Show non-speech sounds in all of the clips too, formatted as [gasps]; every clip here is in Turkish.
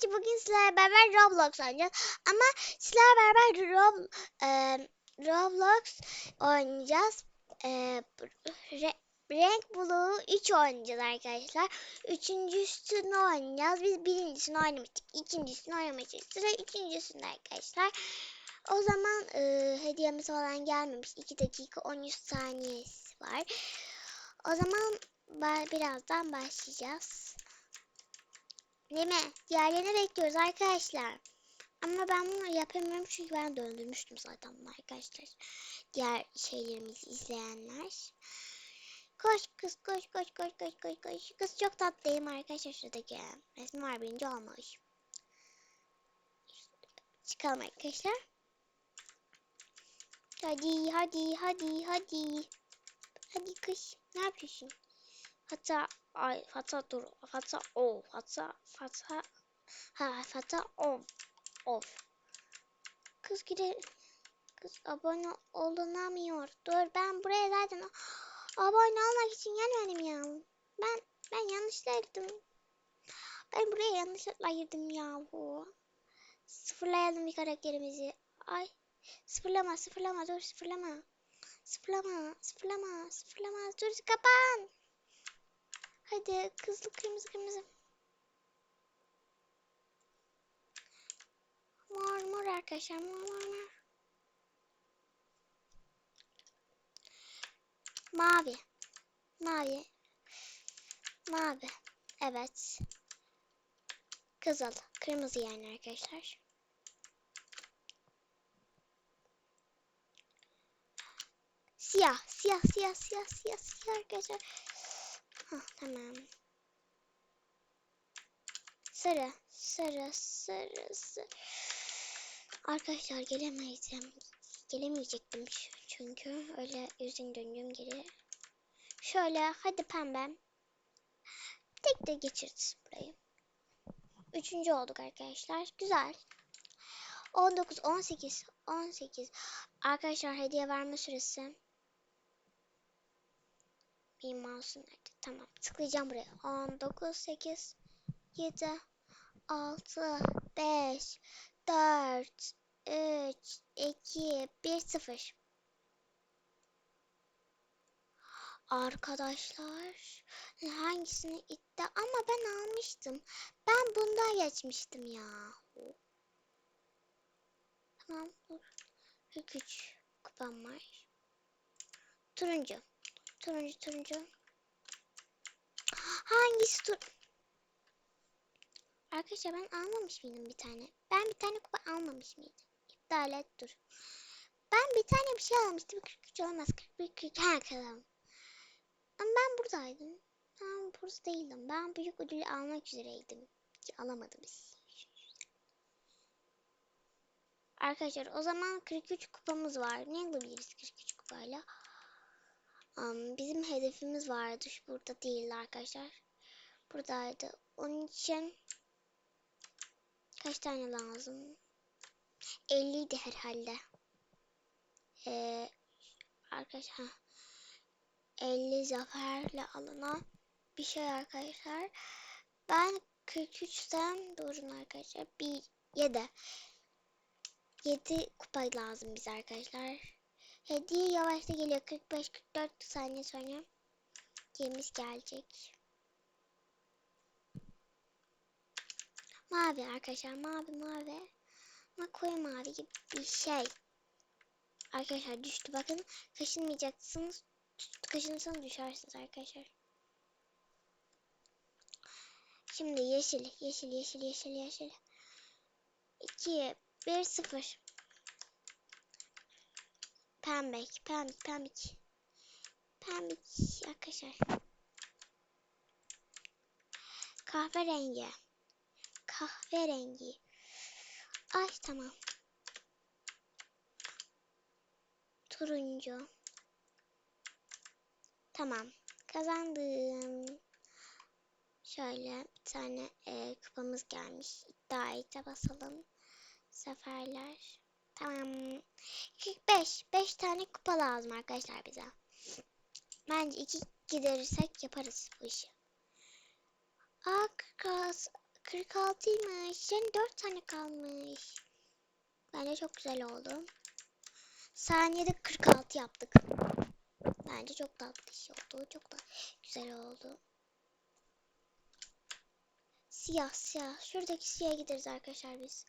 Arkadaşlar bugün sizlerle beraber Roblox oynayacağız. Ama sizlerle beraber Rob, e, Roblox oynayacağız. E, re, renk buluğu 3 oynayacağız arkadaşlar. Üçüncüsünü oynayacağız. Biz birincisini oynamıştık. İkincisini oynamıştık. Sıra üçüncüsünde arkadaşlar. O zaman e, hediyemiz falan gelmemiş. 2 dakika 13 saniyesi var. O zaman birazdan başlayacağız. Değil mi? Diğerlerini bekliyoruz arkadaşlar. Ama ben bunu yapamıyorum çünkü ben döndürmüştüm zaten bunu arkadaşlar. Diğer şeylerimizi izleyenler. Koş kız koş koş koş koş koş koş. Kız çok tatlıyım arkadaşlar şuradaki. Resmi var birinci olmuş. Çıkalım arkadaşlar. Hadi hadi hadi hadi. Hadi kız ne yapıyorsun? Hatta ay hatta dur. Hatta o hatta hatta ha hatta o of. Kız gide kız abone olunamıyor. Dur ben buraya zaten abone olmak için gelmedim ya. Ben ben yanlışla girdim. Ben buraya yanlışlıkla girdim yahu. Sıfırlayalım bir karakterimizi. Ay sıfırlama sıfırlama dur sıfırlama. Sıfırlama sıfırlama sıfırlama. Dur kapan Hadi kızlı kırmızı kırmızı. Mor mor arkadaşlar mor mor mor. Mavi. Mavi. Mavi. Evet. Kızıl. Kırmızı yani arkadaşlar. Siyah. Siyah siyah siyah siyah siyah arkadaşlar. Hah, tamam. Sarı, sarı, sarı, sarı. Arkadaşlar gelemeyeceğim. Gelemeyecektim çünkü öyle yüzün döndüğüm geri. Şöyle hadi pembem. Tek de geçiririz burayı. Üçüncü olduk arkadaşlar. Güzel. 19, 18, 18. Arkadaşlar hediye verme süresi. Bir mouse'un nerede? Tamam. Tıklayacağım buraya. 19, 8, 7, 6, 5, 4, 3, 2, 1, 0. Arkadaşlar hangisini itti ama ben almıştım. Ben bunda geçmiştim ya. Tamam dur. 43 kupam var. Turuncu. Turuncu turuncu. Hangisi tur? Arkadaşlar ben almamış mıydım bir tane? Ben bir tane kupa almamış mıydım? İptal et dur. Ben bir tane bir şey almıştım. 43 olamaz. 41 40 ha kalalım. Ama ben buradaydım. Ben burada değildim. Ben büyük ödülü almak üzereydim. Ki alamadım. Arkadaşlar o zaman 43 kupamız var. Ne alabiliriz 43 kupayla? Um, bizim hedefimiz vardı. Şu burada değildi arkadaşlar. Buradaydı. Onun için kaç tane lazım? 50 idi herhalde. Ee, arkadaşlar 50 zaferle alınan bir şey arkadaşlar. Ben 43'ten durun arkadaşlar. Bir 7 7 kupa lazım bize arkadaşlar. Hediye yavaşta geliyor. 45-44 saniye sonra yerimiz gelecek. Mavi arkadaşlar. Mavi mavi. Ama koyu mavi gibi bir şey. Arkadaşlar düştü. Bakın kaşınmayacaksınız. Kaşınırsanız düşersiniz arkadaşlar. Şimdi yeşil. Yeşil yeşil yeşil yeşil. 2 1 0 Pembek, pembik, pembik. Pembik arkadaşlar. Kahverengi. Kahverengi. Ay tamam. Turuncu. Tamam. Kazandım. Şöyle bir tane e, kupamız gelmiş. İddiayı da basalım. Seferler. Tamam. 45. 5 tane kupa lazım arkadaşlar bize. Bence 2 giderirsek yaparız bu işi. Aa 46, 46'ymış. Senin 4 tane kalmış. Bence çok güzel oldu. Saniyede 46 yaptık. Bence çok tatlı iş oldu. Çok da güzel oldu. Siyah siyah. Şuradaki siyah gideriz arkadaşlar biz.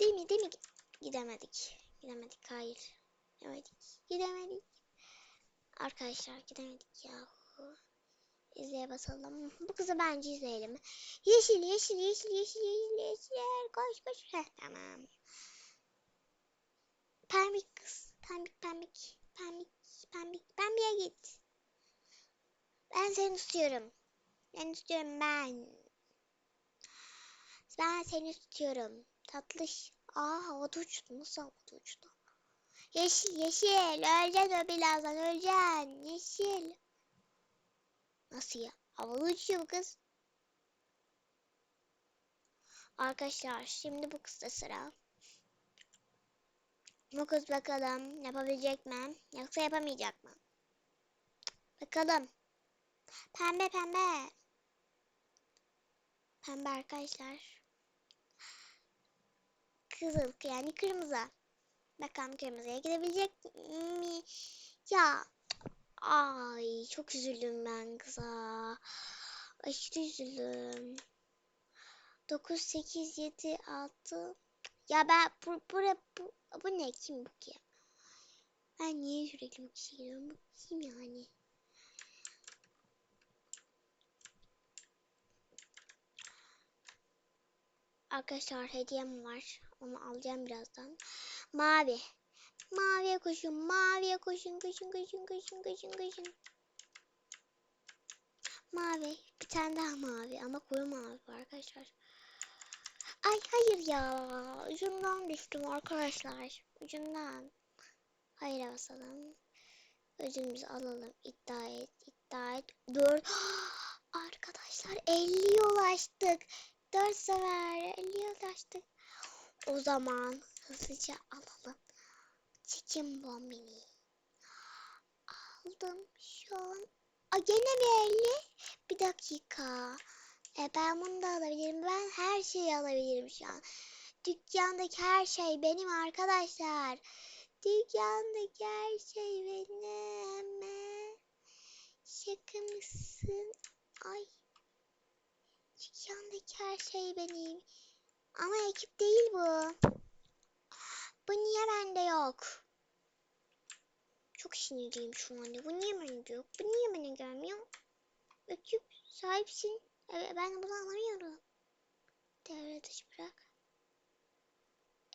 Değil mi? Değil mi? Gidemedik. Gidemedik. Hayır. Gidemedik. Gidemedik. Arkadaşlar gidemedik yahu. İzleye basalım. Bu kızı bence izleyelim. Yeşil, yeşil, yeşil, yeşil, yeşil, yeşil. Koş, koş. Heh, tamam. Pembik kız. Pembik, pembik. Pembik, pembik. Pembiye git. Ben seni tutuyorum. Ben istiyorum ben. Ben seni tutuyorum. Tatlış. Aa havada uçtu. Nasıl havada uçtu? Yeşil yeşil. Öleceksin birazdan öleceksin. Yeşil. Nasıl ya? Havalı uçuyor bu kız. Arkadaşlar şimdi bu kızda sıra. Bu kız bakalım yapabilecek mi? Yoksa yapamayacak mı? Bakalım. Pembe pembe. Pembe arkadaşlar. Kızıl yani kırmızı. Bakalım kırmızıya gidebilecek mi? Ya. Ay çok üzüldüm ben kıza. Aşırı üzüldüm. 9, 8, 7, 6. Ya ben bu, bu, bu, bu ne kim bu ki? Ben niye sürekli bu kişi geliyorum? Bu kim yani? Arkadaşlar hediyem var. Onu alacağım birazdan. Mavi. Maviye koşun. Maviye koşun. Koşun koşun koşun koşun koşun. Mavi. Bir tane daha mavi. Ama koyu mavi arkadaşlar. Ay hayır ya. Ucundan düştüm arkadaşlar. Ucundan. Hayır basalım. Ödülümüzü alalım. İddia et. iddia et. Dur. [gasps] Arkadaşlar 50'ye ulaştık. 4 sefer 50'ye ulaştık. O zaman hızlıca alalım. Çekim bombini. Aldım şu an. Aa, gene bir 50. Bir dakika. E, ben bunu da alabilirim. Ben her şeyi alabilirim şu an. Dükkandaki her şey benim arkadaşlar. Dükkandaki her şey benim. Şaka mısın? Ay. Dükkandaki her şey benim. Ama ekip değil bu. Bu niye bende yok? Çok sinirliyim şu anda. Bu niye bende yok? Bu niye bana gelmiyor? Ekip sahipsin. Evet, ben bunu alamıyorum. Devre dışı bırak.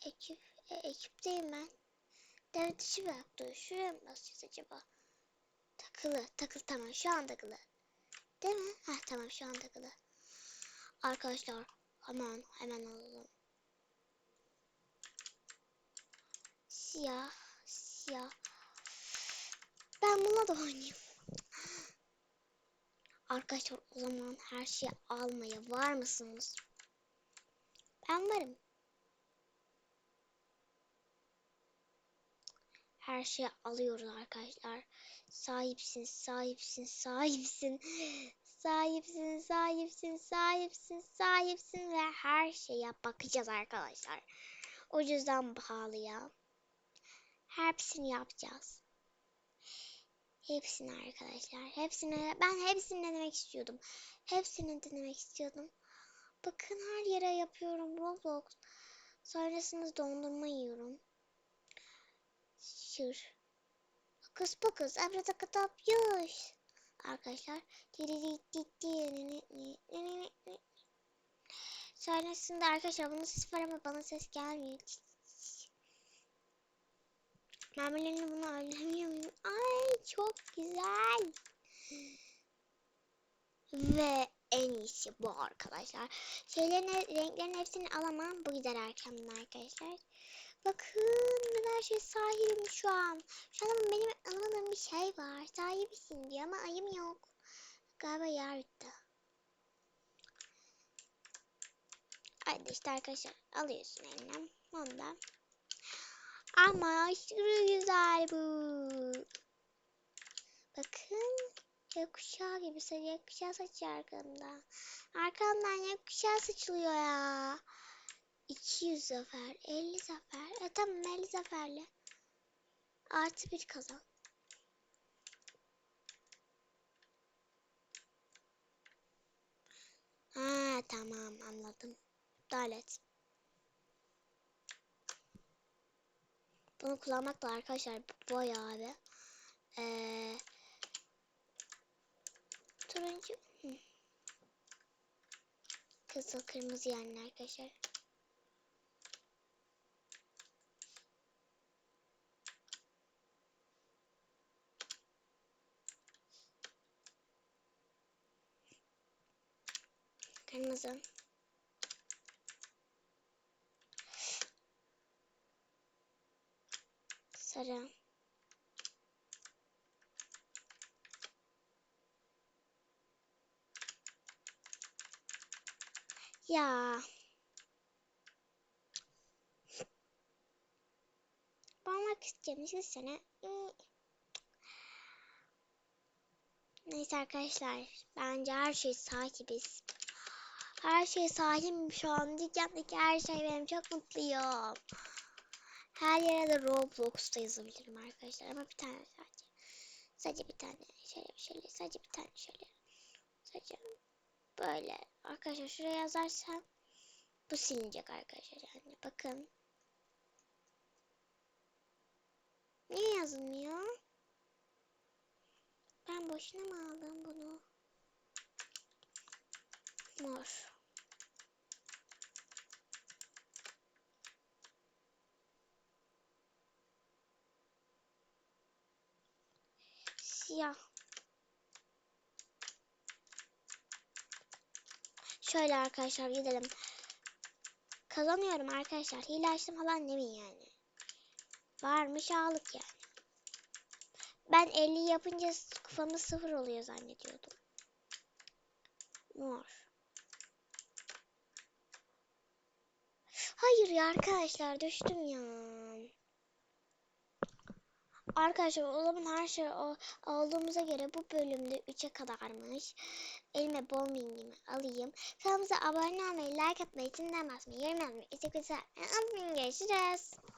Ekip, e, ekipteyim ben. Devre dışı bırak. Dur şuraya mı basacağız acaba? Takılı, takılı tamam şu an takılı. Değil mi? Heh tamam şu an takılı. Arkadaşlar hemen hemen alalım. Siyah, siyah. Ben buna da oynayayım. Arkadaşlar o zaman her şeyi almaya var mısınız? Ben varım. Her şeyi alıyoruz arkadaşlar. Sahipsin, sahipsin, sahipsin. Sahipsin, sahipsin, sahipsin, sahipsin ve her şeye bakacağız arkadaşlar. Ucuzdan pahalıya. Hepsini yapacağız. Hepsini arkadaşlar. Hepsini ben hepsini denemek istiyordum. Hepsini denemek istiyordum. Bakın her yere yapıyorum Roblox. Sonrasında dondurma yiyorum. Şır. Kız bu kız. Abrata katap yuş. Arkadaşlar. Sonrasında arkadaşlar bunun ses var ama bana ses gelmiyor. Mermilerini bunu oynamıyor muyum? Ay çok güzel. Ve en iyisi bu arkadaşlar. Şeylerin, renklerin hepsini alamam. Bu gider erkenden arkadaşlar. Bakın ben her şey sahibim şu an. Şu an benim anlamadığım bir şey var. Sahibisin diyor ama ayım yok. Galiba yer bitti. Hadi işte arkadaşlar alıyorsun eline. Ondan. Ama aşırı güzel bu. Bakın Gökkuşağı gibi sa- gökkuşağı saçıyor arkamda. Arkamdan gökkuşağı saçılıyor ya. 200 zafer, 50 zafer. E tamam 50 zaferle. Artı bir kazan. Ha tamam anladım. İptal et. Bunu kullanmakla arkadaşlar bayağı abi. Ee, turuncu. Kızıl kırmızı yani arkadaşlar. Kırmızı. Sarı. Ya. Parmak. Siz sene. Neyse arkadaşlar. Bence her şey sahibiz. Her şey sahibim şu an. Dükkandaki her şey benim çok mutluyum. Her yere de Roblox'ta yazabilirim arkadaşlar ama bir tane sadece. Sadece bir tane şöyle bir şöyle sadece bir tane şöyle. Sadece böyle arkadaşlar şuraya yazarsam bu silinecek arkadaşlar yani bakın. Niye yazılmıyor? Ben boşuna mı aldım bunu? Mor. Siyah. Şöyle arkadaşlar gidelim. Kazanıyorum arkadaşlar. Hile açtım falan demeyin yani. Varmış ağlık yani. Ben 50 yapınca kafamız sıfır oluyor zannediyordum. Mor. Hayır ya arkadaşlar düştüm ya. Arkadaşlar o zaman her şey o, olduğumuza göre bu bölümde 3'e kadarmış. Elime bombingimi alayım. Kanalımıza abone olmayı, like atmayı, çimden basmayı, yorum yazmayı, istek Görüşürüz.